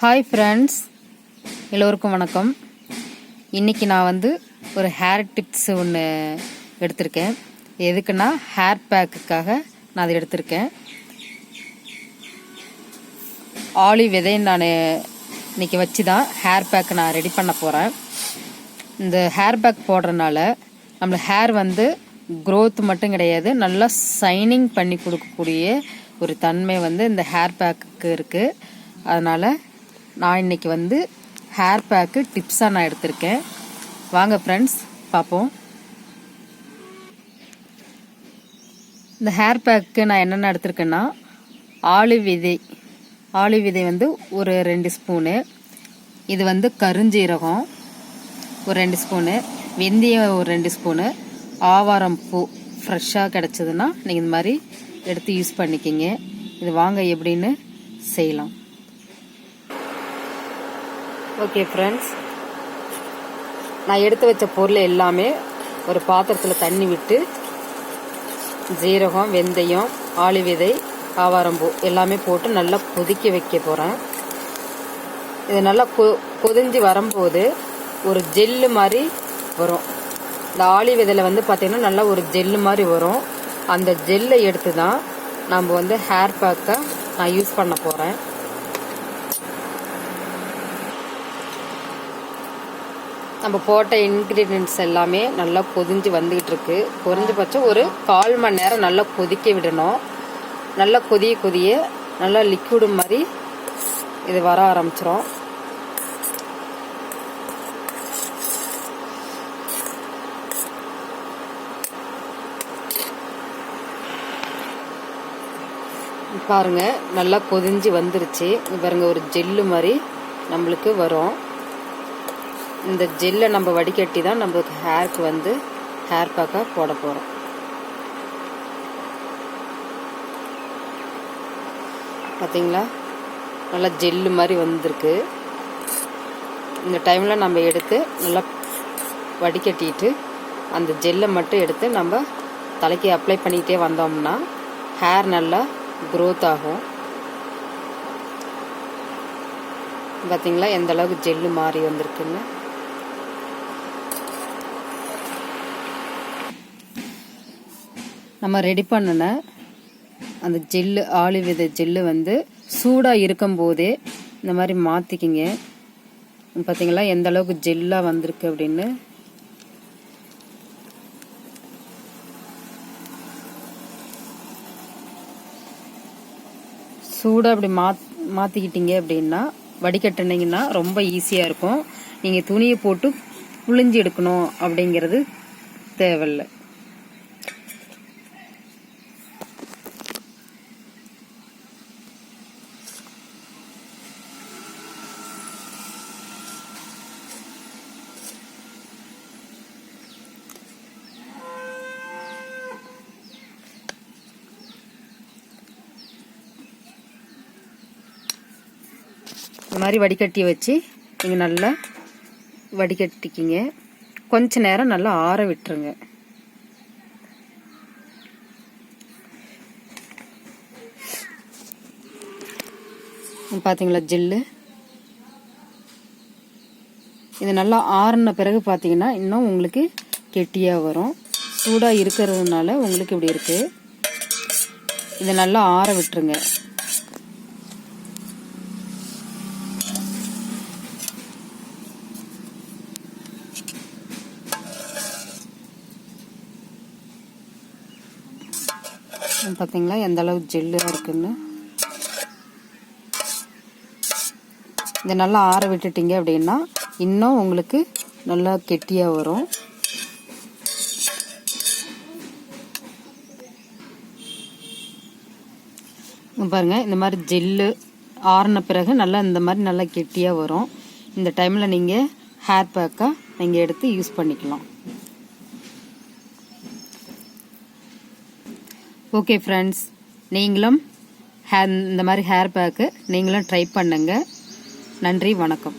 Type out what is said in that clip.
Hi friends எல்லோருக்கும் வணக்கம். இன்றைக்கி நான் வந்து ஒரு ஹேர் டிப்ஸ் ஒன்று எடுத்திருக்கேன். எதுக்குன்னா ஹேர் பேக்குக்காக நான் அதை எடுத்திருக்கேன். ஆலி விதையை நான் இன்னைக்கு வச்சு தான் ஹேர் பேக் நான் ரெடி பண்ண போகிறேன் இந்த ஹேர் பேக் போடுறதுனால நம்மளை ஹேர் வந்து க்ரோத் மட்டும் கிடையாது நல்லா சைனிங் பண்ணி கொடுக்கக்கூடிய ஒரு தன்மை வந்து இந்த ஹேர் பேக்குக்கு இருக்குது அதனால் நான் இன்னைக்கு வந்து ஹேர் பேக்கு டிப்ஸாக நான் எடுத்திருக்கேன். வாங்க ஃப்ரெண்ட்ஸ் பார்ப்போம். இந்த ஹேர் பேக்கு நான் என்னென்ன எடுத்திருக்கேன்னா ஆளு விதை. ஆளு விதை வந்து ஒரு ரெண்டு ஸ்பூனு இது வந்து கருஞ்சீரகம் ஒரு ரெண்டு ஸ்பூனு வெந்தயம் ஒரு ரெண்டு ஸ்பூனு ஆவாரம் பூ ஃப்ரெஷ்ஷாக கிடச்சதுன்னா நீங்கள் இந்த மாதிரி எடுத்து யூஸ் பண்ணிக்கிங்க. இது வாங்க எப்படின்னு செய்யலாம். ஓகே ஃப்ரெண்ட்ஸ் நான் எடுத்து வச்ச பொருள் எல்லாமே ஒரு பாத்திரத்தில் தண்ணி விட்டு ஜீரகம் வெந்தயம் ஆளி விதை ஆவாரம்பூ எல்லாமே போட்டு நல்லா கொதிக்க வைக்க போகிறேன் இது நல்லா கொ கொதிஞ்சு வரும்போது ஒரு ஜெல்லு மாதிரி வரும். இந்த ஆளி விதையில் வந்து பார்த்திங்கன்னா நல்லா ஒரு ஜெல்லு மாதிரி வரும். அந்த ஜெல்லை எடுத்து தான் நம்ம வந்து ஹேர் பேக்கை நான் யூஸ் பண்ண போகிறேன் நம்ம போட்ட இன்க்ரீடியன்ட்ஸ் எல்லாமே நல்லா கொதிஞ்சு வந்துகிட்டு இருக்கு குறைஞ்சபட்சம் ஒரு கால் மணி நேரம் நல்லா கொதிக்க விடணும். நல்லா கொதிய கொதிய நல்லா லிக்விடு மாதிரி இது வர ஆரம்பிச்சிரும். பாருங்க நல்லா கொதிஞ்சு வந்துருச்சு. பாருங்க ஒரு ஜெல்லு மாதிரி நம்மளுக்கு வரும். இந்த ஜெல்லை நம்ம வடிகட்டி தான் நம்மளுக்கு ஹேருக்கு வந்து ஹேர் பேக்காக போட போகிறோம் பார்த்தீங்களா நல்லா ஜெல்லு மாதிரி வந்திருக்கு. இந்த டைமில் நம்ம எடுத்து நல்லா வடிகட்டிட்டு அந்த ஜெல்லை மட்டும் எடுத்து நம்ம தலைக்கு அப்ளை பண்ணிக்கிட்டே வந்தோம்னா ஹேர் நல்லா க்ரோத் ஆகும். பார்த்தீங்களா எந்த அளவுக்கு ஜெல்லு மாறி வந்திருக்குன்னு. நம்ம ரெடி பண்ணின அந்த ஜெல்லு ஆளி வித ஜெல்லு வந்து சூடாக இருக்கும்போதே இந்த மாதிரி மாற்றிக்கிங்க பார்த்தீங்களா எந்த அளவுக்கு ஜெல்லாக வந்திருக்கு அப்படின்னு. சூடாக அப்படி மாத் மாற்றிக்கிட்டீங்க அப்படின்னா வடிகட்டினீங்கன்னா ரொம்ப ஈஸியாக இருக்கும். நீங்கள் துணியை போட்டு புழிஞ்சு எடுக்கணும் அப்படிங்கிறது தேவையில்லை. இந்த மாதிரி வடிகட்டி வச்சு நீங்கள் நல்லா வடிகட்டிக்கிங்க. கொஞ்ச நேரம் நல்லா ஆற விட்டுருங்க. பார்த்தீங்களா ஜெல்லு? இது நல்லா ஆறின பிறகு பார்த்தீங்கன்னா இன்னும் உங்களுக்கு கெட்டியாக வரும். சூடாக இருக்கிறதுனால உங்களுக்கு இப்படி இருக்குது இதை நல்லா ஆற விட்டுருங்க. பார்த்தீங்களா எந்த அளவு ஜெல்லாக இருக்குன்னு. இதை நல்லா ஆற விட்டுட்டீங்க அப்படின்னா இன்னும் உங்களுக்கு நல்லா கெட்டியாக வரும். பாருங்கள் இந்த மாதிரி ஜெல்லு ஆறின பிறகு நல்லா இந்த மாதிரி நல்லா கெட்டியாக வரும். இந்த டைமில் நீங்கள் ஹேர் பேக்காக நீங்கள் எடுத்து யூஸ் பண்ணிக்கலாம். ஓகே ஃப்ரெண்ட்ஸ் நீங்களும் ஹே இந்த மாதிரி ஹேர் பேக்கு நீங்களும் ட்ரை பண்ணுங்கள் நன்றி வணக்கம்.